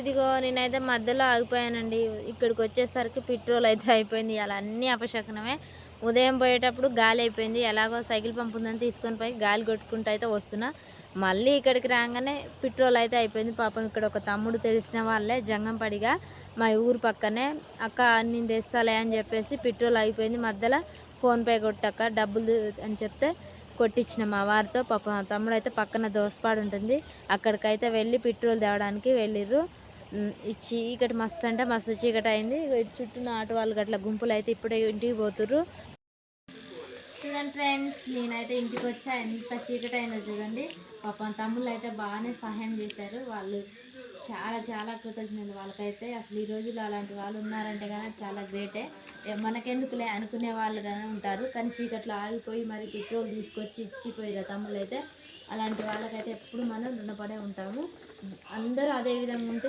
ఇదిగో నేనైతే మధ్యలో ఆగిపోయానండి. ఇక్కడికి వచ్చేసరికి పెట్రోల్ అయితే అయిపోయింది. అలా అన్నీ అపశకనమే. ఉదయం పోయేటప్పుడు గాలి అయిపోయింది. ఎలాగో సైకిల్ పంప్ ఉందని తీసుకొని పోయి గాలి కొట్టుకుంటూ అయితే వస్తున్నా. మళ్ళీ ఇక్కడికి రాగానే పెట్రోల్ అయితే అయిపోయింది. పాపం ఇక్కడ ఒక తమ్ముడు తెలిసిన వాళ్ళే జంగంపడిగా మా ఊరు పక్కనే అక్క నేను తెస్తాలే అని చెప్పేసి పెట్రోల్ అయిపోయింది. మధ్యలో ఫోన్పే కొట్టక్క డబ్బులు అని చెప్తే కొట్టించిన మా వారితో. పాప తమ్ముడు అయితే పక్కన దోసపాడు ఉంటుంది. అక్కడికైతే వెళ్ళి పెట్రోల్ తేవడానికి వెళ్ళిర్రు. ఈ చీకటి మస్తు అంటే మస్తు చీకటి అయింది. చుట్టూ నాటు వాళ్ళు గట్ల గుంపులు అయితే ఇప్పుడే ఇంటికి పోతుర్రు. చూడండి ఫ్రెండ్స్ నేనైతే ఇంటికి వచ్చా. ఎంత చీకటి అయిందో చూడండి. పాపం తమ్ముళ్ళు అయితే బాగానే సహాయం చేశారు. వాళ్ళు చాలా చాలా కృతజ్ఞతలు. వాళ్ళకైతే అసలు ఈ రోజుల్లో అలాంటి వాళ్ళు ఉన్నారంటే కానీ చాలా గ్రేటే. మనకెందుకులే అనుకునే వాళ్ళు కానీ ఉంటారు. కానీ చీకట్లో ఆగిపోయి మరి పెట్రోల్ తీసుకొచ్చి ఇచ్చిపోయారు తమ్ముళ్ళు అయితే. అలాంటి వాళ్ళకైతే ఎప్పుడు మనం రుణపడే ఉంటాము. అందరూ అదే విధంగా ఉంటే